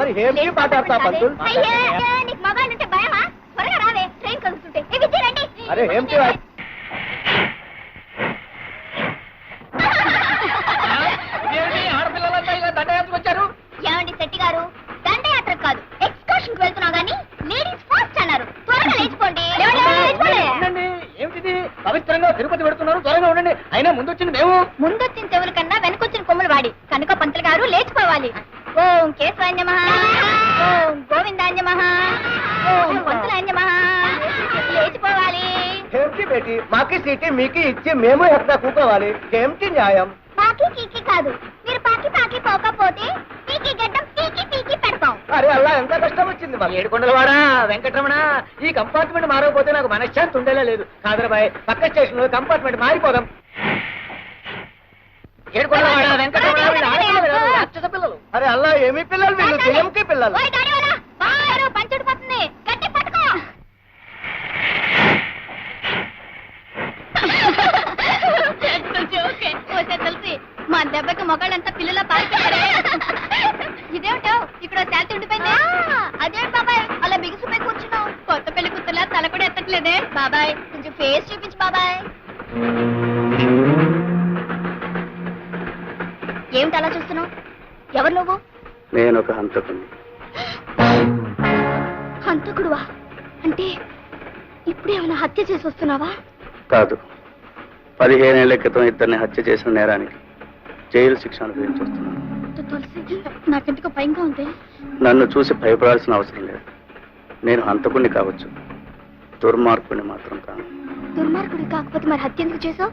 మరి ఏమిటి మాట్లాడతా పంతులు భయమా? త్వరగా రావే ట్రైన్ కలుగుతుంటే అరే ఏమిటి? వా- ఆడపిల్లలంతా ఇలా దండయాత్రకు వచ్చారు? ఏమండి శెట్టి గారు దండయాత్ర కాదు ఎక్స్కర్షన్కి వెళ్తున్నాం గానీ లేడీస్ ఫస్ట్ అన్నారు. త్వరగా లేచిపోండి. ఏమిటిది? పవిత్రంగా తిరుపతి పెడుతున్నారు త్వరగా ఉండండి. అయినా ముందు వచ్చింది మేము. ముందొచ్చిన చెవుల కన్నా వెనకొచ్చిన కొమ్ములు వాడి. కనుక పంతులు గారు లేచిపోవాలి. ఓం కేశవాన్యమ ఓం గోవిందాన్యమ ఓం పంతులాన్యమ లేచిపోవాలి. ఏమిటి బేటి మాకి సీటీ మీకి ఇచ్చి మేము ఎక్కడ కూకోవాలి? ఏమిటి న్యాయం. పాకి కీకి కాదు. మీరు పాకి పాకి పోకపోతే పీకి గడ్డం పీకి పీకి పెడతాం. అరే అలా ఎంత కష్టం వచ్చింది మాకు. ఏడుకొండలవాడా వెంకటరమణ ఈ కంపార్ట్మెంట్ మారకపోతే నాకు మనశ్శాంతి ఉండేలా లేదు. కాదరబాయ్ పక్క స్టేషన్లో కంపార్ట్మెంట్ మారిపోదాం. ఏడుకొండలవాడా వెంకటరమణ పిల్లలు. అరే ఏమి పిల్లలు వీళ్ళు? పిల్లలు. తెలిసి? మా దెబ్బకి మొగాళ్ళంతా పిల్లల పారిపోయారే. ఇదేమిటో? ఇక్కడ శాంతి ఉండిపోయింది. అదేంటి బాబాయ్? అలా బిగుసిపోయి కూర్చున్నావు. కొత్త పెళ్ళి కూతురులా తల కూడా ఎత్తట్లేదే. బాబాయ్ కొంచెం ఫేస్ చూపించు బాబాయ్. ఏమిటి అలా చూస్తున్నావు? ఎవరు నువ్వు? నేను ఒక హంతకుని హంతకుడువా? అంటే ఇప్పుడేమైనా హత్య చేసి వస్తున్నావా? కాదు. పదిహేనేళ్ళ క్రితం ఇద్దరిని హత్య చేసిన నేరానికి జైలు శిక్ష అనుభవించి వస్తున్నాను. తు- తులసి నాకెందుకో భయంగా ఉంది. నన్ను చూసి భయపడాల్సిన అవసరం లేదు. నేను హంతకుణ్ణి కావచ్చు. దుర్మార్గుని మాత్రం కాను. దుర్మార్గుడి కాకపోతే మరి హత్య ఎందుకు చేసావు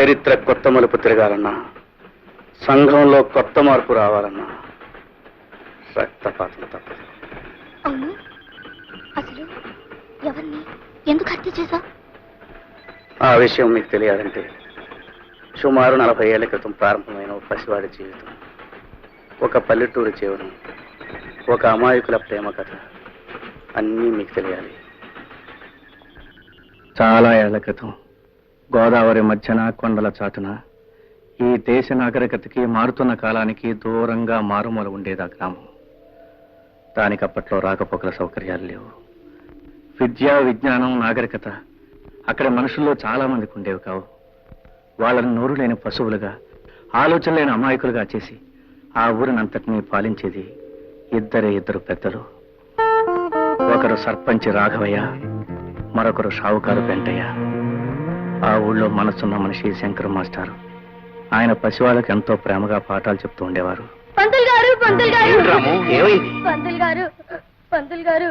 చరిత్ర కొత్త మలుపు తిరగాలన్నా సంఘంలో కొత్త మార్పు రావాలన్నా రక్తపాతం తప్పదు. అవును. అసలు ఎవరిని ఎందుకు హత్య చేసావు ఆ విషయం మీకు తెలియాలంటే సుమారు నలభై ఏళ్ళ క్రితం ప్రారంభమైన ఒక పసివాడి జీవితం. ఒక పల్లెటూరి జీవనం ఒక అమాయకుల ప్రేమ కథ అన్నీ మీకు తెలియాలి. చాలా ఏళ్ళ క్రితం గోదావరి మధ్యన కొండల చాటున ఈ దేశ నాగరికతకి మారుతున్న కాలానికి దూరంగా మారుమూల ఉండేది ఆ గ్రామం? దానికి అప్పట్లో రాకపోకల సౌకర్యాలు లేవు. విద్య విజ్ఞానం నాగరికత అక్కడ మనుషుల్లో చాలా మందికి ఉండేవి కావు. వాళ్ళని నోరు లేని పశువులుగా ఆలోచన లేని అమాయకులుగా చేసి ఆ ఊరినంతటినీ పాలించేది ఇద్దరే ఇద్దరు పెద్దలు. ఒకరు సర్పంచి రాఘవయ్య మరొకరు షావుకారు వెంటయ్య ఆ ఊళ్ళో మనసున్న మనిషి శంకర్ మాస్టారు. ఆయన పసివాళ్ళకి ఎంతో ప్రేమగా పాఠాలు చెప్తూ ఉండేవారు. పంతులు గారు పంతులు గారు. ఏమైంది పంతులు గారు పంతులు గారు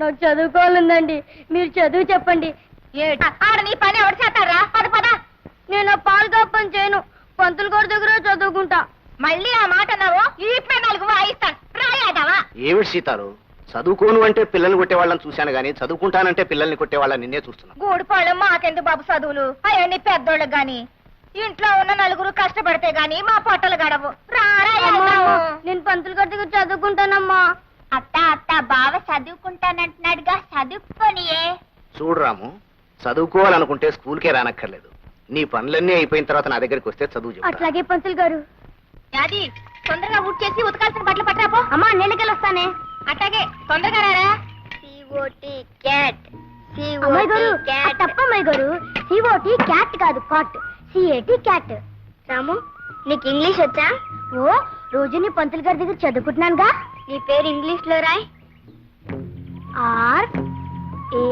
నాకు చదువుకోవాలందండి. మీరు చదువు చెప్పండి. ఆడ నీ పని ఎవరు చేస్తారా పద పద. నేను పాలు పని చేయను. పంతులు గారి దగ్గర చదువుకుంటా. మళ్ళీ ఆ మాట అన్నావు? నాలుగు వాయిస్తాను రాయాదావా ఏమిటి సీతారు? చదువుకోను అంటే పిల్లల్ని కొట్టే వాళ్ళని చూశాను గానీ చదువుకుంటానంటే పిల్లల్ని కొట్టే వాళ్ళని నిన్నే చూస్తున్నా గూడిపాళెం మాకెందుకు బాబు చదువులు? అవన్నీ పెద్దోళ్ళకి గాని. ఇంట్లో ఉన్న నలుగురు కష్టపడితే గాని మా పొట్టలు గడవు. నేను పంతులు గారి దగ్గర చదువుకుంటానమ్మా. అత్త అత్త బావ చదువుకుంటానంటున్నాడుగా చదువుకోనియే. చూడు రాము చదువుకోవాలనుకుంటే స్కూల్కే రానక్కర్లేదు. నీ పనులన్నీ అయిపోయిన తర్వాత నా దగ్గరికి వస్తే చదువు చెప్తా. అట్లాగే పంతులు గారు. అది తొందరగా ఊట్ చేసి ఉతకాల్సిన బట్టలు పట్టాపో అమ్మా నేనకెళ్ళి వస్తానే. అట్లాగే తొందరగా రారా. అమ్మాయి గారు తప్పమ్మాయి గారు సిఓటి క్యాట్ కాదు కాట్. CAT cat. రాము నీకు ఇంగ్లీష్ వచ్చా? ఓ రోజు నీ పంతులు గారి దగ్గర చదువుకుంటున్నానుగా. నీ పేరు ఇంగ్లీష్లో Roy. R A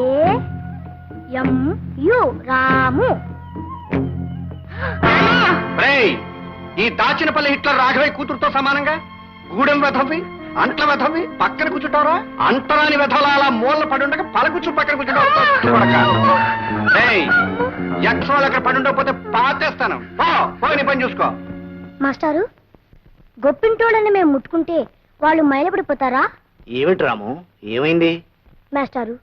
M U Ramu. ఈ దాచినపల్లి హిట్లర్ రాఘవయ్య కూతురుతో సమానంగా? గూడెం వెధవి అంట్ల వెధవి పక్కన కూర్చుంటారా అంటరాని వెధవల అలా మూలన పడుండగా పలకూర్చు పక్కన కూర్చుంటావు. అక్కడ పాతేస్తాను. పని చూసుకో. మాస్టారు గొప్పింటోళ్ళని మేము ముట్టుకుంటే వాళ్ళు మైలపడిపోతారా? ఏమిటి రాము? ఏమైంది? మాస్టారు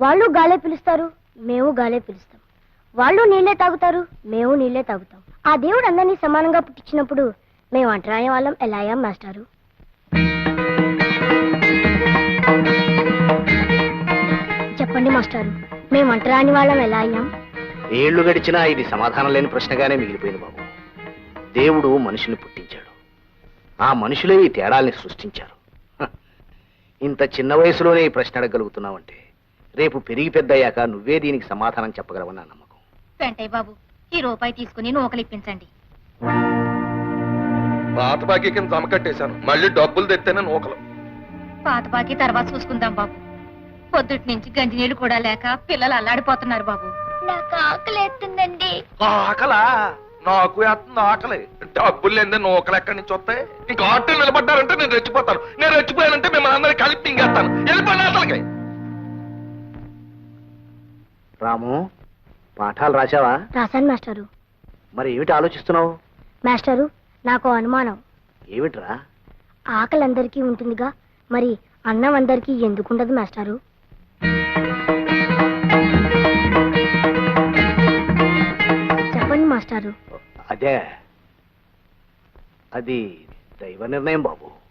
వాళ్ళు గాలే పిలుస్తారు మేము గాలే పిలుస్తాం. వాళ్ళు నీళ్ళే తాగుతారు మేము నీళ్ళే తాగుతాం. ఆ దేవుడు అందరినీ సమానంగా పుట్టించినప్పుడు మేము అంటరాని వాళ్ళం. ఎలా అయ్యాం మాస్టారు? చెప్పండి మాస్టారు. మేము అంటరాని వాళ్ళం ఎలా అయ్యాం? ఏళ్ళు గడిచినా ఇది సమాధానం లేని ప్రశ్నగానే మిగిలిపోయింది బాబు. దేవుడు మనిషిని పుట్టించాడు. ఆ మనుషులే ఈ తేడాల్ని సృష్టించారు. ఇంత చిన్న వయసులోనే ఈ ప్రశ్న అడగలుగుతున్నావంటే రేపు పెరిగి పెద్దయ్యాక నువ్వే దీనికి సమాధానం చెప్పగలవని నా నమ్మకం. వెంటయ్య బాబు ఈ రూపాయి తీసుకుని నూకలిప్పించండి పాత బాకీ కింద జమ కట్టేశాను. మళ్ళీ డబ్బులు తెత్తేనే నూకలు. పాత బాకీ తర్వాత చూసుకుందాం బాబు. పొద్దుటి నుంచి గంజి నీళ్ళు కూడా లేక పిల్లలు అల్లాడిపోతున్నారు బాబు. నాకు ఆకలి ఎత్తుందండి ఆకలా? నాకు వేస్తుంది ఆకలి. డబ్బులు లేదే నూకలు ఎక్కడి నుంచి వస్తాయి? ఇంకా ఆటో నిలబడ్డారంటే నేను రెచ్చిపోతాను. నేను రెచ్చిపోయానంటే మిమ్మల్ని అందరినీ కలిపి తింగేస్తాను వెళ్ళిపోయిన అసలుకి. రాము పాఠాలు రాశావా? రాశాను మాస్టారు. మరి ఏమిటి ఆలోచిస్తున్నావు? మాస్టారు నాకు అనుమానం. ఏమిట్రా? ఆకలి అందరికీ ఉంటుందిగా. మరి అన్నం అందరికీ ఎందుకు ఉండదు మాస్టారు? అదే. అది దైవ నిర్ణయం బాబు.